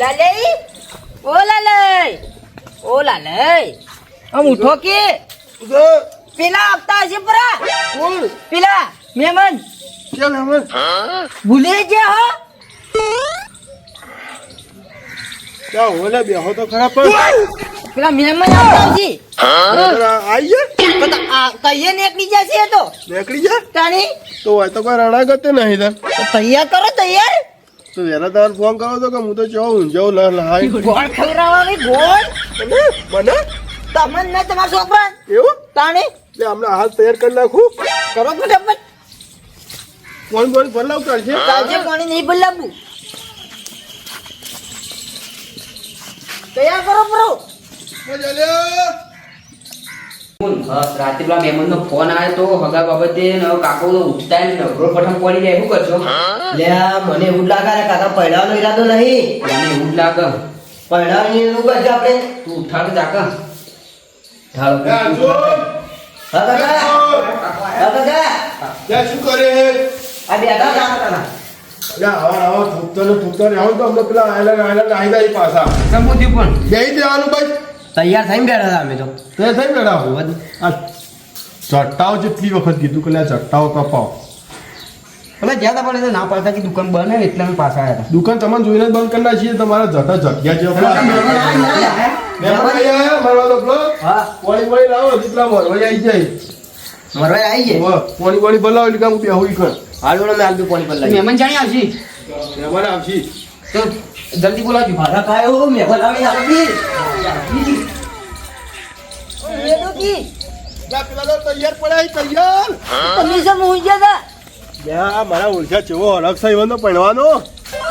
લાલઈ? ઓ લાલઈ! ઓ લાલઈ! આમ ઉઠો કે? પેલા આપતા હશે પરા. કોણ? પેલા મહેમાન કેમ હેમંત ભૂલી ગયા હો. ત્યાં ઓલે બેહો તો ખરા પણ. પેલા મહેમાન આવતા હશે. આઈ ગયા? તો કહીએ ને એકલી જશે એ તો. નીકળી જા તાણી? તો હોય તો કોઈ રણા ગતે નહીં તૈયાર કરો તૈયાર. તો તમારે ફોન કરો તો કે હું તો ચો ઊંઝાવ ના લહાઈ ગોળ ખવડાવવાની ગોળ? મને? મને? તમને ને તમારા છોકરા? એવું? તાણી? એટલે હમણાં હાલ તૈયાર કરી નાખું. કરો ફટાફટ. કોણ કોણ ભરલાવ કરશે તાજે પાણી નહીં બદલાવું તૈયાર કરો બરો. રાતે પેલા મહેમાન નો ફોન આવ્યો તો હગા બાબતે કાકો ઉઠતા ને નવરો પઠમ પડી જાય શું કરશો? લે મને એવું લાગે કાકા પૈડાનો ઈરાદો નહીં. મને એવું લાગે? પૈડાની એવું કરજો આપણે? તું ઉઠાડ. કાકા. બેહી દેવાનું ભાઈ. તૈયાર થઈને બેઠા હતા અમે તો. તે થઈ બેડા આ ચટ્ટાઓ જેટલી વખત કીધું કે લે આ ચટ્ટાઓ કપાવ અમે જ્યાં તા પણ એ તો ના પાડતા કે દુકાન બંધ હોય એટલે અમે પાછા આવ્યા દુકાન તમને જોઈને જ બંધ કરી નાખીએ તમારા જટા જગ્યા જેવા હતા મહેમાન અહીં આયા, મારવા તો પેલો હા. પાણી પાણી લાવો જેટલા મરવા આવી જાય. મરવા આવી જાય? પોળી પોળી બોલાવો ભલાવો એટલે કામ બે ઈ કર હાલ જોડો મેં આલતું પાણી પર લાવી મહેમાન જાણી આવશી. મહેમાન આવશી. તો જલ્દી બોલાવજો. મારા કાયો મેં આવી આવી. લેડો કી જા, પેલા તો તૈયાર પડ્યા તૈયાર તમે સમ હોઈ ગયા યા, મારા ઓળખ્યા ચેવો અલગ છે એવાનો પહેણવાનો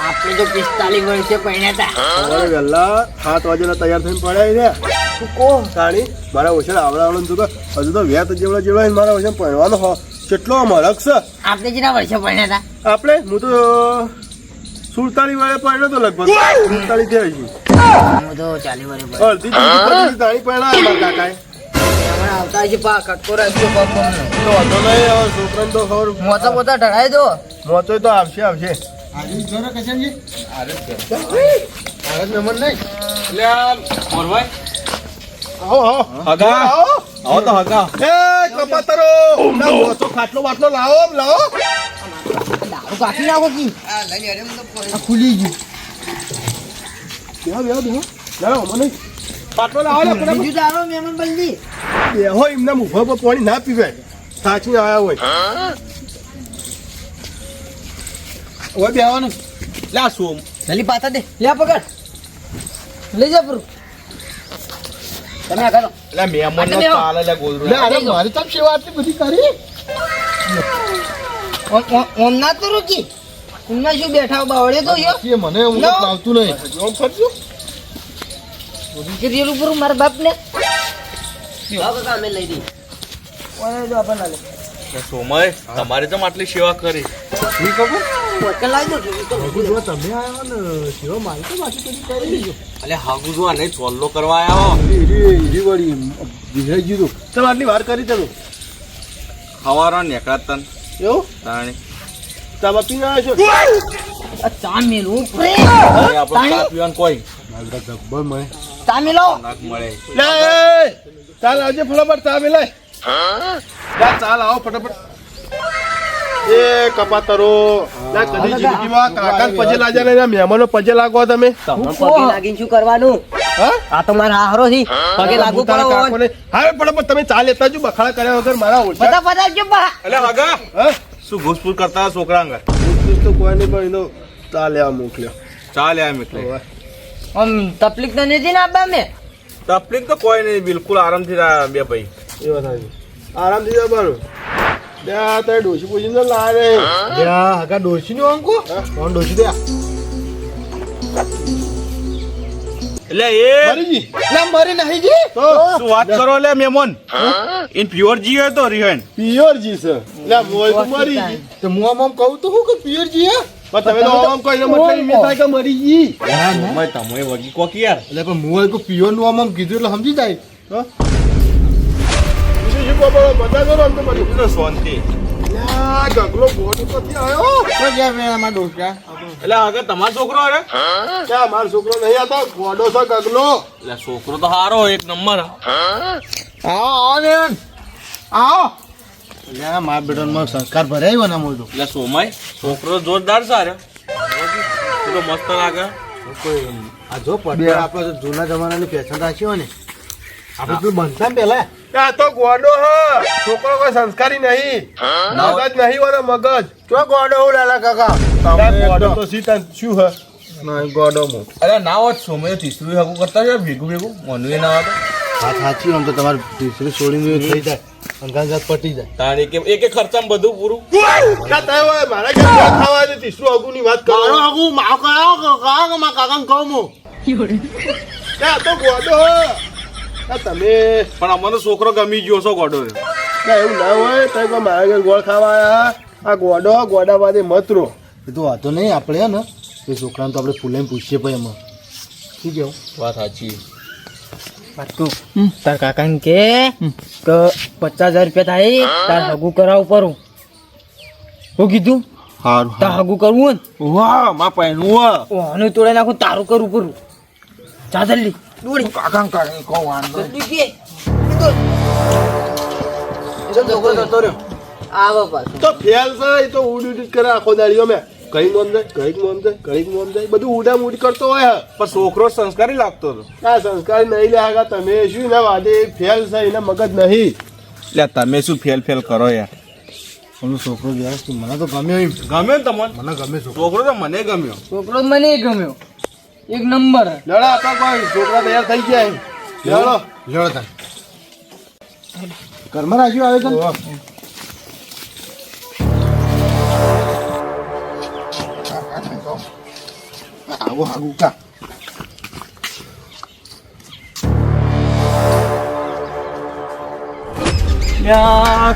આપણે તો 45 વર્ષે પહેણ્યા હતા વહેલા સાત તૈયાર થઈને પડ્યા છે તું કો તાણી મારા ઓછળ આવડાવવાનું તો હજુ તો વ્યાત જેવડા જેવડા મારા ઓછળ પહેણવાનો હો કેટલો આમ અલગ છે આપણે જેના વર્ષે પહેણ્યા હતા આપણે હું તો સુડતાલીસ વાળે પડ્યો તો લગભગ. સુડતાલીસ થઈ હજી. હું તો 40 વર્ષે પહેણ્યા. અડધી તાણી પડ્યા મારા કાકાએ હમણાં આવતા હશે પા કટકો રાખજો પગ તો વાંધો નહીં હવે છોકરાને ખુલી ગયું બેહો બેહો બેહો. લાવો મહેમાન બેહો એમના પર પાણી ના પીવે. સાચી આવ્યા હોય. ઓય બેહવાનું. લે આ સોમ. જલ્દી પાતા દે. લે પકડ. લઈ જા પરું તમે આ કરો. એટલે મહેમાન નો. ચાલે લે અરે મારી તાપ સેવા આટલી બધી કરી? ઓમ- ના તો રૂકી. ઉનમાં શું બેઠા બાવળે તો યો કે મને હું આવતું નહીં. ઓમ કરજો. દીકરી ઉપર મારા બાપ ને હા કાકા લઈ દી ઓય જો આપણ લાલે સોમય તમારે તો આટલી સેવા કરી. લાવી દો જો તમે આવ્યા ને સેવા મારી તો બાકી બધી કરી લેજો અલે હાગુ જો નહીં ચોલ્લો કરવા આવ્યો હીરી હીરી વળી વિહે જીરું તમે આટલી વાર કરી તમે ખવારો નેકળા તન. એવું? તાણી. તમે પી રહ્યો છો? આ ચા મેલું આપણે ચા પીવાનું કોઈ. મારા જબ્બર મળે ચા મેલો નાક મળે. લે ચાલ આવજે ફટાફટ ચા મેલાય ચાલ આવો ફટાફટ. એ કપાતરો. લા કદી જિંદગીમાં કાકા પજે લાજા ને મહેમાનો પજે લાગો તમે. પગે લાગીને શું કરવાનું? હા? આ તો મારા હારો છે. પગે લાગુ પડો હા ફટાફટ તમે ચા લેતા જો બખાડા કર્યા વગર મારા ઓછા. બધા જો બા. અલે હગા. હા? શું ઘૂસપૂસ કરતા છોકરા અંગર? પૂછપૂછ તો કોઈ નહીં પણ એનો ચાલ્યા મોકલ્યો. ચાલે આમ એટલે આમ તકલીફ તો નથી ને આબા મેં તકલીફ તો કોઈ નહીં બિલકુલ આરામથી રહ્યા બે ભાઈ. એ વાત આવી આરામથી જવાનું બે આ તારે ડોસી પૂછીને લાવે. બે હગા ડોસી નું અંકો કોણ ડોસી દે? એટલે એ. મરીજી. લા મરી નહીં જી. તો શું વાત કરો લે મેમોન? ઇન પ્યોર જી હોય તો રિહન પ્યોર જી છે લે મોય તો મરી જી તો હું આમ કહું તો હું કે પ્યોર જી હે? પણ તમે તો આમ કહીને મતલબ થાય કે મરી જી મેં તમે વગી કોક યાર. એટલે પણ મોય કો પ્યોરનું આમ આમ કીધું એટલે સમજી જાય. હા? બીજું શું બોલો મજા કરો આમ તો મરી. શાંતિ? આ ગગલો આવ્યો. એટલે આગળ તમારો છોકરો અરે મારો છોકરો નહીં આવતો? ગોડો છે ગગલો. એટલે છોકરો તો સારો એક નંબર. આવો આવો ને આવો. એટલે મારા બેટામાં સંસ્કાર ભરાય ને મોટો એટલે સોમાય છોકરો જોરદાર સારો એટલો મસ્ત લાગે. આ જો પડે આપણે જૂના જમાનાની ફેશન રાખી હોય ને. આપણે પેલું બનતા ને પેલા આ તો ગોડો હ છોકરો કોઈ સંસ્કારી નહીં મગજ નહીં વાળો મગજ ચો ગોડો હું લાલા કાકા ગોડો તો સીતા શું હ નહીં ગોડો મો અરે ના હોત સોમાય તીસરું હગું કરતા છે ભેગું ભેગું મનુએ ના આવે હા સાચી આમ તો તમારે તીસરી છોડીને થઈ જાય અંગાન પટી જાય તાણ એક એક ખર્ચામાં બધું પૂરું ના તાય હોય મારા કે ખાવા દે તીસરું અગુની વાત કરો મારો આગુ માવ કરાવો કાકા મારા કાકાને કહું આ તો ગોડો હ તમે પણ અમને છોકરો ગમી ગયો છો ગોડો. ના એવું ના હોય તો કોઈ મારા ઘેર ગોળ ખાવા આયા. આ ગોડો ગોડા બાદ મતરો એ તો વાંધો નહીં આપણે હે ને એ છોકરાને તો આપણે ફૂલાઈને પૂછીએ ભાઈ એમાં. શું કેવું? વાત સાચી. પાટું તાર કાકાને કે કે પચાસ હજાર રૂપિયા થાય તાર હગું કરાવું પરું શું કીધું? સારું તાર હગું કરવું વાહ મા પહેરવું વાહ. હોય ને તોડે નાખું તારું કરવું પરું જા જલ્દી. દોડી કાકા કાકા કહો વાંધો જલ્દી કે. છોકરો જતો રહ્યો આવો પાછું. તો ફેલ છે એ તો ઉડ ઉડ જ કરે આખો દાડીઓ મેં. કઈ મોમ જાય કંઈક મોમ જાય કંઈક મોમ જાય બધું ઉડા ઉડી કરતો હોય પણ છોકરો સંસ્કારી લાગતો હતો. આ સંસ્કારી નહીં લાગા તમે શું ના વાદે ફેલ છે એના મગજ નહીં. એટલે તમે શું ફેલ ફેલ કરો યાર? તમને છોકરો વ્યવસ્થિત મને તો ગમ્યો ગમ્યો તમને? મને ગમે છોકરો. છોકરો તો મને ગમ્યો. છોકરો મને ગમ્યો. એક નંબર. લડા તો કોઈ છોકરા તૈયાર થઈ ગયા લડો. લડો તાર ઘરમાં રાખ્યું આવે છે આવો આગુ કા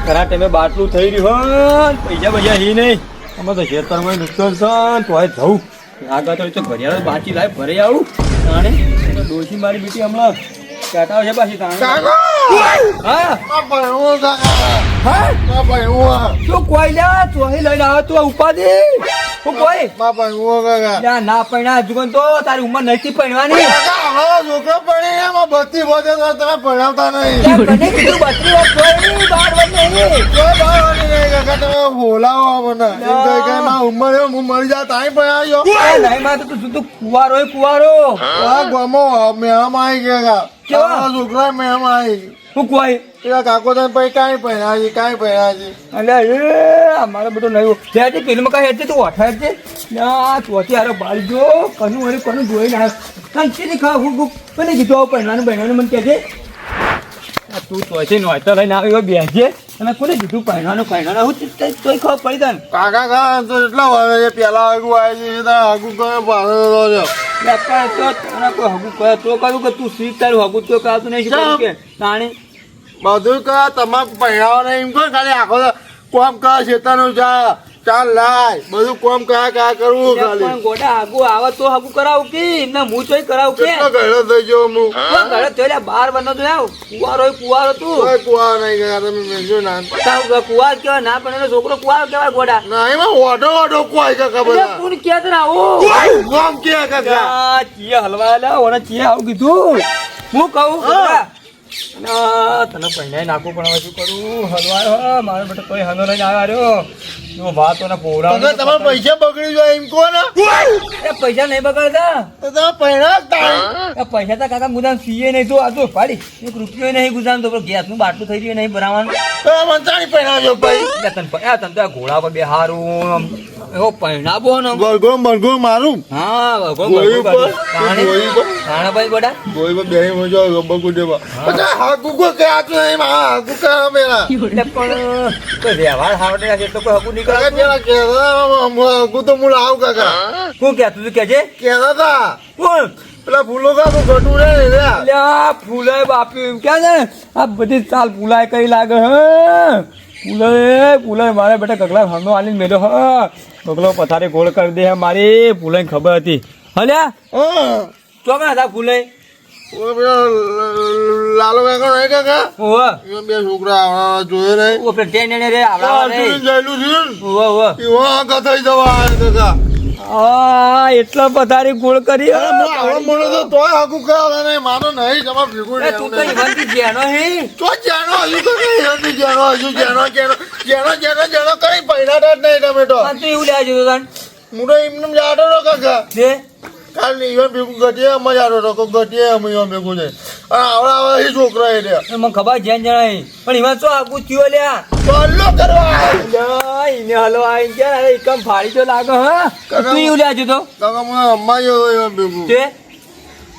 ખરા ટાઈમે બાટલું થઈ રહ્યું હોય પૈસા પૈસા હી નહીં. અમે તો ખેતરમાં નુકસાન છે તો જવું આગળ તો તો ઘડિયાળ બાચી લાય ભરે આવું. તાણે ડોશી મારી બેટી હમણાં કાટા છે પાછી તાણે. હા? શું કોઈ લ્યા ચોહી લઈને આવે તું ઉપાધિ? હું કોઈ? લ્યા ના પૈણા જુગન તો તારી ઉંમર નથી પૈણવાની છોકરો પડે એમાં બત્તી વધે તો તમે ભણાવતા નહીં. મને કીધું બત્રી વાત કોઈ બાર વાત નહીં કોઈ બાવાની નહીં કાકા તમે બોલાવો મને એમ કહે કે મારી ઉંમર છે, હું મરી જા તાઈ ભણાવ્યો એ નહીં માં તો તું શુદ્ધ કુવારો કુવારો. આ ગમો મેળામાં આવી ગયા? છોકરા મેળામાં આવી. હું કોઈ પેલા કાકો તને પછી કાંઈ પહેર્યા છે કાંઈ પહેર્યા છે અલ્યા એ અમારે બધું નહીં ત્યાં પેલું કઈ હેઠે તું અઠાય છે ના ચોથી હારો બાળી જો કનું વળી કનું જોઈ ના કંચી ની ખા હું ગુપ કોને કીધું આવું પહેરવાનું? બહેનોને મને કહે છે તું ચોથી નોયતો લઈને આવ્યો બેસજે અને કોને કીધું પહેરવાનું પહેરવાનું? હું તોય ખબર પડી તને. કાકા કા તો એટલા વાગે છે. પેલા આગુ આવી છે આગુ કયો પાછો છે. તો તને કોઈ હગું તો કહ્યું કે તું શીખ તારું હગું તો કાતું નહીં કે? તાણે બધું કા તમારે પહેરાવો એમ કહો ખાલી આખો કોમ કર શેતાનું જા ચાલ લાય. બધું કોમ કયા કયા કરવું ખાલી? ગોડા આગુ આવે તો આગુ કરાવું કે? એમને હું ચોઈ કરાવું કે? કેટલો થઈ ગયો હું? ઓ ઘરે તો લ્યા બાર બનો તો આવ કુવારો હોય કુવારો તું. કોઈ કુવા નહીં ગયા તમે મેજો ના તાવ કુવાર કેવા ના પણ એનો છોકરો કુવારો કેવાય ગોડા. ના એમાં ઓઢો ઓઢો કોઈ કાકા ખબર બધા કોણ કે તને આવું? કોમ કે આ ચીએ હલવા લે ઓને ચીએ આવું કીધું. હું કહું ગોડા ના તને પહેલાય નાખવું પણ હવે શું કરું? હલવાયો મારો બેટો કોઈ હનો લઈને આવ્યો જો વાત ઓને પોવડાવ કાકા પૈસા બગડી જાય એમ કો ને. એ પૈસા નહીં બગાડતા? તો તમે એ પૈસા તો કાકા ગુદામ સીએ નહીં. તો આ તો પાડી. એક રૂપિયો નહીં ગુદામ તો ગેસનું બાટલું થઈ રહ્યું નહીં ભરાવાનું. તો મંત્રાણી મંચાણી પહેરાવજો ભાઈ. તને તને તો ઘોડા પર બેહારું. એવો ને ગોળગો મારું. હા ભગવાન ગોળી ભગવાન પર? તાણે- ગોળી પર? બેહી મજો પછી હાકુ કો કે આતું નહીં માં હાકુ કા પણ કોઈ વ્યવહાર હાવડે એટલે કોઈ હકુ તો મુળ આવ કાકા. શું કહેતું તું? કેતા તા કોણ? પેલા ફૂલો કા તો ઘટું રે આ ફૂલાય બાપી એમ ક્યાં છે આ બધી ચાલ ફૂલાય કઈ લાગે હે? ફૂલાય ફૂલાય મારે બેટા ગગલા હમનો આલી મેલો હ ગગલો પથારી ગોળ કરી દે મારી ફૂલાઈ ખબર હતી. હલ્યા? હા. ચોકના હતા ઓય લાલો કાકા નહીં કાકા? ઓવે બે છોકરા જોયે નહીં. ઓ પેલા ટેન રે આવડા અર્જુન છે ને? ઓવે ઓવે એવો જવા કાકા. એટલા પધારી ગોળ કરી મેં મોડો તો તોય હાકું કરાવે નહીં માનો નહીં તમાર ભેગું એ તું જેનો હે? તો જાણો હજુ તો નહીં હજુ જાણો હજુ જાણો જાણો જાણો જાણો જાણો કઈ પૈણાટા જ નહીં તમે તો. એવું લેજો તન. હું એમને જાડો નો કાકા. દે કાલ ઈવન ભેગું ગઢીએ અમે જાડો તો કોઈ ગઢીએ અમે ઈવન ભેગું છે. અને આવડા આવડા એ છોકરા એ મને ખબર જેન જણાય. પણ ઈવન શું આગું થયો લ્યા ચાલો કરવા. ઈને હલો આઈ ગયા અરે એકમ ફાડી તો લાગો હા? તું એવું લ્યા જતો? કાકા મને અમ્મા જેવો ઈવન ભેગું. તે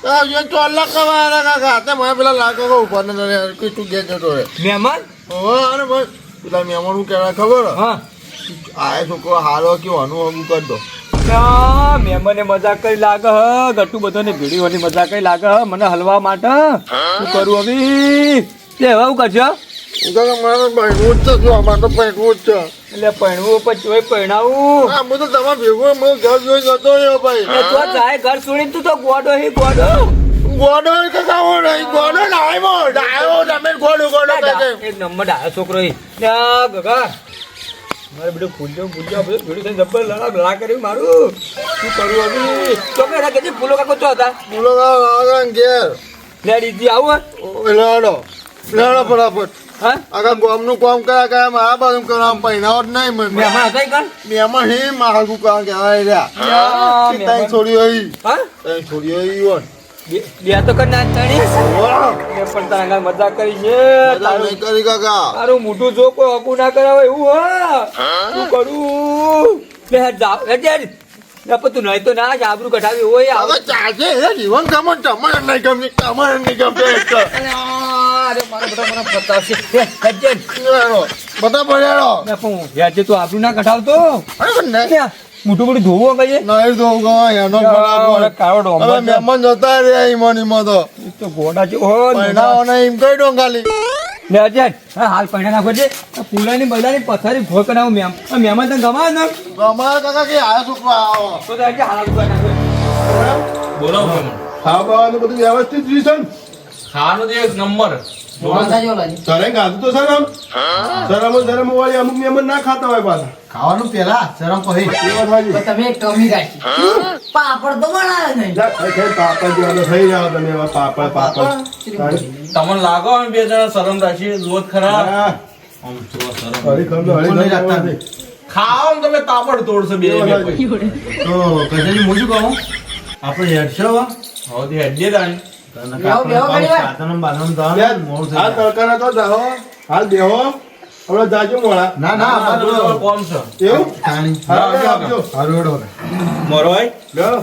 કાકા તો અલ્લા આવ્યા કાકા તે મને પેલા લાગો ઉપર ને કે તું ઘેર જતો રે મહેમાન? ઓ અરે બસ પેલા મહેમાન હું કહેવા ખબર? હા. આ છોકરો હારો કે અનુ હમું કરી દો. ના, મહેમાને મજાક કરી લાગે હ? ગટુ બધાને ભીડી હોવાની મજાક કરી લાગે હ? મને હલવા માટે. શું કરું હવે? લે હવે કાકા મારે પહેરવું જ છે અમારે તો પહેરવું જ છે. એટલે પૈણવું પછી પૈણાવું હા તો તમારે ભેગું હું ઘર જોઈ જતો રહ્યો ભાઈ. તો જાય ઘર છોડીને તું તો ગોડો હી ગોડો. ગોડો કે કાવો નહીં ગોડો ડાયો ડાયો તમે ગોડો ગોડો એક નંબર ડાયો છોકરો હી. ગગા. મારે બધું ફૂલ્યો ફૂલ્યો બધું ભેડું થઈને જબ્બર લડા લડા કર્યું મારું. શું કરું હવે? ચોકે એના કે ફૂલો કાકો છો હતા? ફૂલો કાકો ઘેર. લે દીદી આવું લડો. લેડો ફટાફટ. હા? આખા ગામનું કામ કર્યા કર્યા મારા બાજુ કરવા જ નહીં મને. મહેમાન હતા મેમાં હે મારું કામ કહેવાય રહ્યા. ત્યાં છોડી આવી. હા? તઈ છોડી વન બે તો કર ના તણી. મેં પણ તારા મજાક કરી છે. તારું કરી કાકા. તારું મોઢું જો કોઈ હકુ ના કરાવે એવું હા. શું કરું? લે જાવ હેડ હેડ લે પણ તું નહીં તો ના જ કઢાવી હોય હવે ચાલશે જીવન ગમન તમારે નહીં ગમતી તમારે નહીં એક અરે મારો બધા મને બતાવશે. બધા પણ હેડ તું આબરૂ ના કઢાવતો. અરે નહીં. મોઢું મોઢું ધોવો કહીએ નહીં તો ગવાય એનો. કાળો ડોંગર મહેમાન જતા રહ્યા ઈમોન ઈમો તો. તો ગોડા છે. ઓ પહેરાવો નહીં એમ કઈ ખાલી. લે અજય હાલ પૈણા નાખો છે પુલાની બધાની પથારી ઘોર કરાવું મેમ. આ મહેમાન તને ગમા ને ગમા કાકા કે આ છોકરો આવો? તો તો હાલ ઉપર નાખો. ખાવા બાવાનું બધું વ્યવસ્થિત રીસન ખાવાનું એક નંબર. સરે ગાધું તો સર આમ? વાળી અમુક મહેમાન ના ખાતા હોય પાછા. ખાવાનું પેલા શરમ કહી તમે કમી રાખી. પાપડ તો બનાવે નહીં. પાપડ જેવાનો થઈ જાવ તમે એવા પાપડ પાપડ. તમને લાગો અમે બે જણા શરમ રાખી જોત ખરા. ખાવામાં તમે તાપડ તોડશો બે. તો ગજની હું કહું? આપણે હેડશો હવે તે હેડીએ તાણી. તડકાના તો જાઓ. હાલ બેહો. હવે જાજો મોળા ના ના અમારે કોમ છે? એવું? પાણી. હા, આપજો. હારું હેડો. મારો ભાઈ લ્યો.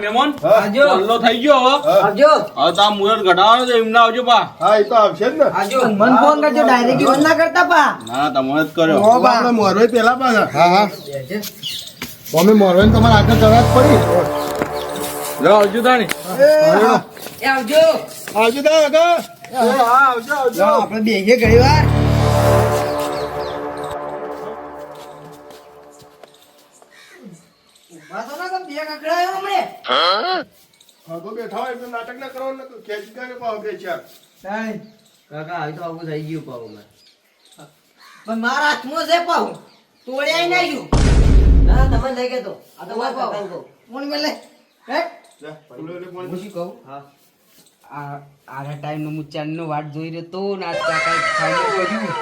મહેમાન? હા. ચાલ્લો થઈ ગયો હવે. આવજો. હવે તો આ ઘટાડવાનો છે એમને આવજો પા. હા એ તો આવશે ને. આવજો. મન ફોન કરજો ડાયરેક્ટ ફોન ના કરતા પા. ના તમે જ કર્યો. તો આપણે મોરવાઈ પેલા પાછા. હા હા. અમે મોરવાઈને તમારે આગળ ચડવા જ પડી. લો આવજો તાણી. આવજો. આવજો તા આગળ. હા આવજો. આવજો આપણે બેહીએ ઘણી વાર. ઊભા તો ના કકડાયો હા તો બેઠા હોય એટલે નાટક ના કરવાનું નતું. ખેંચી કરે પાછો કે ચાર. કાકા આવી તો આવું થઈ ગયું પાવું પણ મારા હાથમાં છે પાવું તોડ્યા નાખ્યું ના તમે લઈ ગયો તો. આ તો પાવું કોણ મેલે હે? હું શું કહું? હા. આ આના ટાઈમ હું ચાંદનો વાટ જોઈ રહ્યો તો ના કાકાએ ખાઈને કર્યું.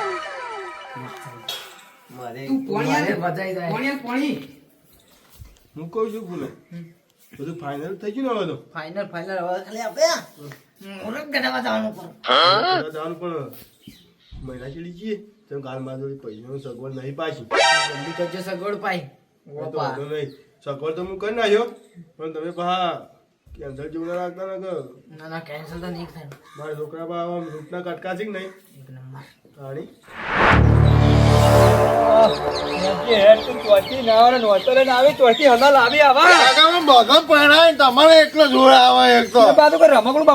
મારે તું પોણિયા બજાઈ જાય. પોણી પોણી. હું કહું છું ભૂલો. બધું ફાઇનલ થઈ ગયું ને હવે તો? ફાઇનલ ફાઇનલ હવે ખાલી આપણે મોરક ગડાવા જવાનું પણ જવાનું પણ મહિના ચડી જઈએ. તો ગાલ માધોરી પૈસાનું સગવડ નહીં પાછી. જલ્દી કરજો સગવડ પાઈ એ તો વાંધો નહીં. સગવડ તો હું કરી નાખ્યો પણ તમે પા કેન્સર જેવું ના રાખતા ને ના ના કેન્સલ તો નહીં થાય. મારા છોકરા બા આવા રૂટના કટકા છે કે નહીં? એક નંબર. રાણી? હેડ તું ચોથી ના આવે ને નોતરે ના આવી ચોથી હમણાં લાવી આવા. કાકા અમે બધા પહેરાય ને તમારે એકલો જોડે આવે એક તો. આ તો કોઈ રમકડું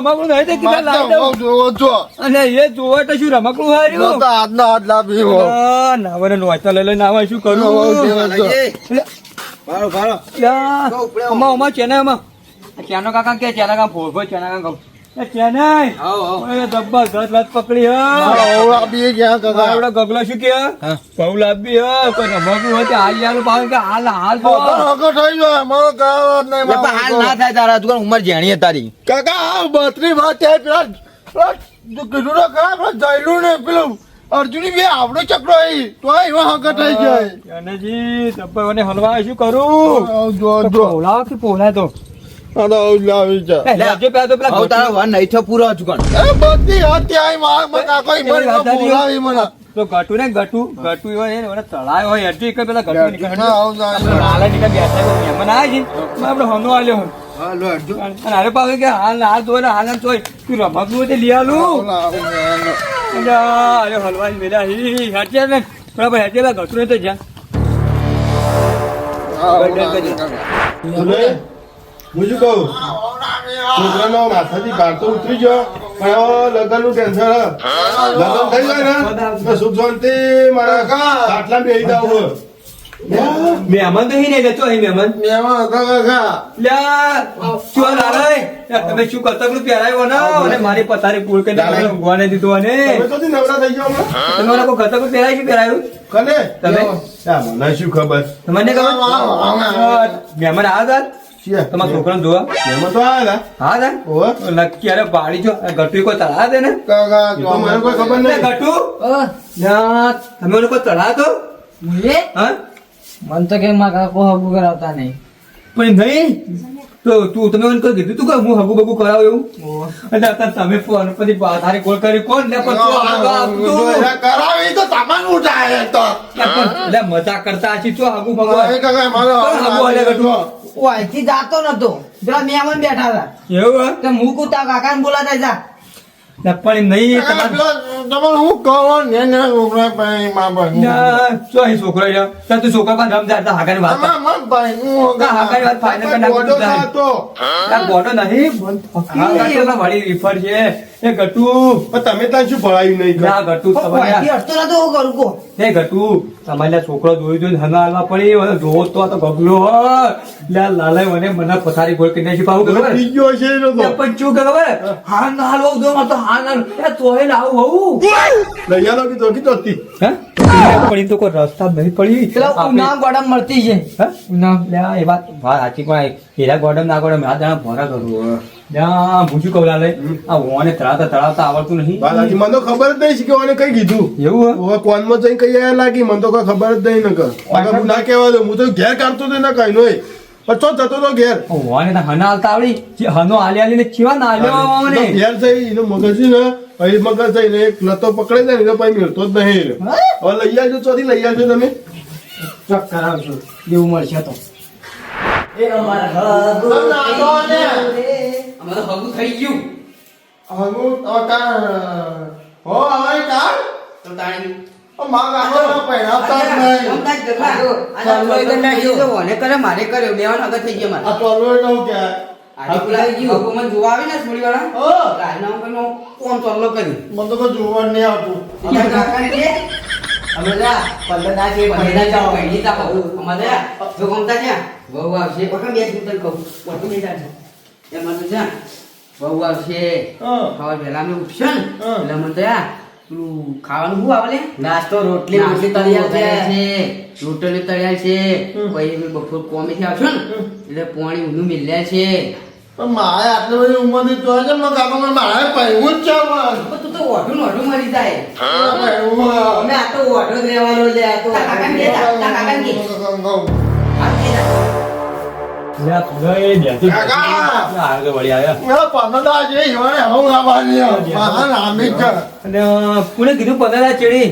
શું કરું? જો, જો. ચેને કાકા કે ચેના કાકા ભોગો ચાના કાકા કહું ચેનાઈ લત પકડી હ. કાકા ગગલો શું કે? બહુ લાંબી હ. કોઈ રમકડું હોય હાલ યાર પાવે કે હાલ હાલ તો હકો થઈ ગયો. મારો કહેવાનો નહીં મારો હાલ ના થાય તારા તું ઉંમર જાણીએ તારી. કાકા આ બત્રી વાત છે પેલા કીધું તો ખરા પેલા જયલું ને પેલું અર્જુની બે આવડો ચક્રો આવી તો એવા હકો થઈ જાય. તબ્બા હલવા શું કરું? જો જો. કે પોલા તો. તો ગટુ ને ગટુ ગટુ હોય ને હોય હજી એક પેલા ગટુ ના, મહેમાન આવે છે તો આપણે આલ્યો હાલો પાછું કે હાલ હાલ ને હાલ હાલ તું રમકડું હોય તે લઈ આલું. અરે હલવાઈ મેલા. હી હાચે ને. બરાબર હાચે પેલા ગટુ ને તો જ્યાં હું શું કહું? છોકરાનો માથાથી ભાર તો ઉતરી ગયો. પણ હવે લગ્નનું ટેન્શન હ. લગ્ન થઈ જાય ને તો સુખ શાંતિ મારા આટલા બેહી જાવ મહેમાન તો નહીં જતો અહીં મહેમાન. મહેમાન હતા કાકા. લ્યા શું લાલય તમે શું કરતા પેલું પહેરાયો ને? અને મારી પથારી પૂર કરી લાલય. ઊંઘવાને દીધું અને તમે તો થી નવરા થઈ જાવ તમે મને કોઈ કરતા પહેરાય શું પહેરાયું? કને? તમે? મને શું ખબર? તમને ખબર? મહેમાન આવ્યા હતા? તમારા છોકરાને જોવા? એમાં તો આયા હા હતા નક્કી અરે બાળી જો. ગટુ કોઈ તળા દે ને? કાકા એ તો મને કોઈ ખબર નહીં. ગટુ? તમે કોઈ તળા તો? હા? મન તો કે માં કાકો હગું કરાવતા નહીં. પણ નહીં? તો તું તમે મને કીધું તું કે હું હગુ બગુ કરાવ એવું? અને અત્યારે તમે ફોન પછી તારી કોલ કરી કોણ? ને. એના કરાવી તો તમારું ઉઠાય તો. એટલે મજાક કરતા હશી તો હગુ બગુ હગુ હલે ગટુ? ઓ અહીંથી જાતો નતો. પેલા મહેમાન બેઠા હતા. એવું? કે હું કુતા કાકા ને બોલાતા જા. પણ નહીં તમારે હું કહો ને ને છોકરા ભાઈ માં ભાઈ ના, શું અહીં છોકરો? તાર તું છોકરા પાસે રમતા હતા હાકાની વાતમાં ભાઈ હું હાકાની વાત final કરી નાખું ગોડો તું તારે. ખાતો. ગોટો નહીં ના વળી વિફર છે. એ ગટુ. પણ તમે ત્યાં શું ભળાયું નહીં ના ગટુ તમારે અડતો નતો કરું કો એ ગટુ તમારે છોકરો જોઈ જોઈને હના હાલવા પડી હવે જોવો તો આ તો ગગલો લ્યા લાલાય મને મને પથારી ગોળ નાખી પાછું ખબર? છે પણ શું ખબર? હા. ના હાલવા દો તો હાલ એ તોય લાવું હોવું લઈ આલો કીધું, કીધું હતી. પડી તો કોઈ રસ્તા નહીં પડી. પેલા ઉના ગોડમ મળતી છે. હે? ના, લ્યા, એ વાત વાત સાચી પણ હીરા ગોડમ ના ગોડમ આ દાણા ભરા કરું લ્યા, હું શું લઈ. આ ઓને તળાવતા આવડતું નહીં. બાલાજી, મને તો ખબર જ નહીં કે ઓને કઈ કીધું. એવું હે? ઓવે કોનમાં જઈને કઈ લાગી? મને તો કોઈ ખબર જ નહીં નકર. ના કહેવા દઉં હું તો ઘેર કાઢતો હતો ને કઈ નોય પણ ચો જતો તો ઘેર. તો હના હાલતા આવડી. હનો હાલી હાલીને ચીવા ના હાલ્યો તો મને ઘેર જઈ એનો મગજ ને પછી મગજ જઈને એક લતો પકડે જાય ને પછી મેળતો જ નહીં હવે લઈ આવજો ચોથી લઈ આવજો તમે. ચક કરાવશું એવું મળશે તો. એ અમારા અમે તો હગું થઈ ગયું. હગું તો કાં હો હવે કાં તો તાણી. મારે કર્યો. બે આગળ થઈ ગયા મારે. મને જોવા આવી ને થોડી વાર ઓ. રાતના હું પેલો કોણ ચોલ્લો કર્યું. મને તો કોઈ જોવા નહીં આવતું. અમારા કાકાને કે, અમે છે, પલ્લના જાઓ, વહેલી તા કહું. અમારે જો ગમતા જ્યાં, વહુ આવશે. બે કહું. નહીં. એમાં તો જા, વહુ આવશે. ખબર વહેલા અમે ઉઠશે ને, એટલે મને તો પેલું ખાવાનું શું આવે લે? નાસ્તો રોટલી રોટલી તળિયા છે. રોટલી તળિયા છે. પછી બપોર આવશો ને એટલે પોણી ઊંધું મિલ્યા છે. પણ મારે આટલી બધી ઉંમરથી તો છે ને કાકો મને મારે જ છે તું તો ઓઢું ઓઢું મરી જાય. અમે આ તો ઓઢો જ રહેવાનો લે આ તો કાકા! કોને પંદર ચેડી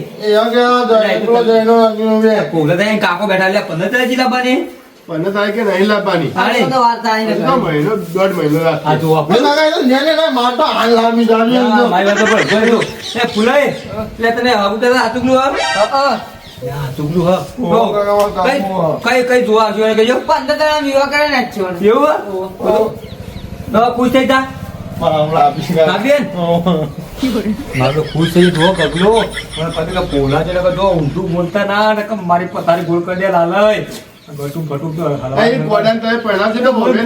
કાકો બેઠા લે પંદર તારા જિલ્લા પંદર તારીખે નહીં લાવવાની એટલો મહિનો દોઢ મહિનો લાવી જાણી લ્યા, લીધો. મારી વાત તો ભળ. જોઈ લો. એ ફૂલાઈ લે તને આવું તારા હાથુકલું કઈ કઈ જોવા આવશે કહેજો પંદર જણા વિવાહ કરે ને જ છે એવું હા? ખુશ થઈ જા. મારા પથારી ગોળ કરી દે લાલય. બટુક બટુક હલવા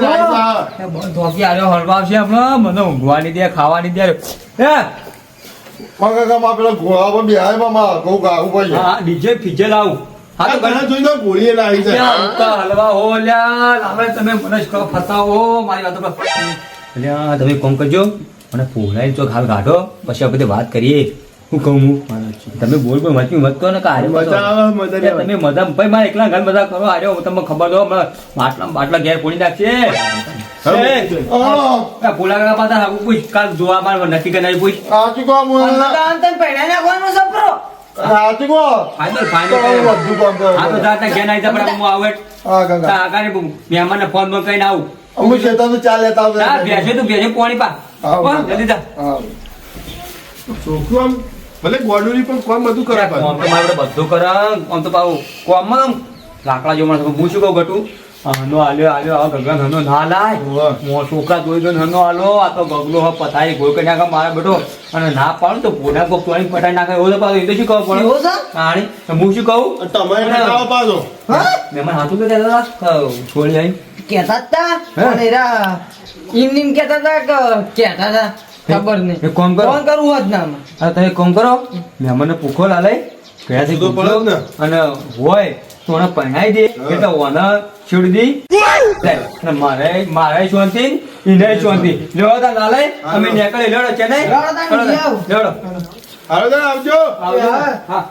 આવ્યા. ધોકી આર્યો હલવાવશે હમણાં. મને ઊંઘવાની દે ખાવાની દે. હે માં પેલા ઘોડા પર બેહાયમાં માં ઘઉં ગાવું પડે હા ડીજે ફીજે લાવું. હા તો ઘણા જોઈ તો ગોળીએ લાવી જાય હલવા હો લ્યા લાવે તમે મને કહો ફસાવો મારી વાત પર. લ્યા તમે કોમ કરજો મને પોલાઈ ચોક હાલ કાઢો પછી બધી વાત કરીએ. હું કહું હું? તમે બોલ બોલ મત મત કહો ને કે આવે તમે મજા ભાઈ મારે એકલા ઘર મજા કરો આરે તમને ખબર દો બાટલા માટલા બાટલા ઘેર પોડી નાખશે. આ પાછા કાલ જોવા માર નક્કી કરી પૂછ. સપરો ફાઇનલ ફાઇનલ. કામ કરો. તો જાતા ઘેર જા પણ હું આવે હા ફોનમાં અમે ચાલ લેતા આવતા હા બેસે તું બેસે પાણી પા. કોણ? જલ્દી જા. હા. છોકરું ભલે ગોડુરી પણ કોમ બધું કરે કોમ તો મારે બધું કરે આમ તો પાછું કોમમાં આમ લાકડા જેવું માણસ હું શું કહું ગટુ? હનો આલ્યો આલ્યો આ ગગન હનો. ના લાય. મો છોકરા જોઈ જોઈને હનો આલો આ તો ગગલો હ પથારી ગોળ કરી નાખે મારા બેટો અને ના પાડું તો પોડા કો તોડી પટાઈ નાખે. એવો તો પાછું એ તો શું કહું પડે? એવો? હાણી તો હું શું કહું? તમે ખાવા પાછો. હા? મહેમાન હાથું કે કહેતા છોડી આવી કહેતા જ તા. હે? પણ એરા ઈમ નીમ કહેતા તા કેતા કહેતા તા ખબર નહીં. એક કામ કરો. ફોન કરું હોત ના હા તમે કોમ કરો. મહેમાનને પૂખો લાલે તો પડે અને હોય તો એને પહેણાઈ દે. એટલે ઓને છોડી દી. અને મારે મારે શાંતિ એને શાંતિ લેવો તા લાલે અમે નીકળી લેડો છે નહીં લેવડો તાણ, લેડો હાલો આવજો. આવજો. હા.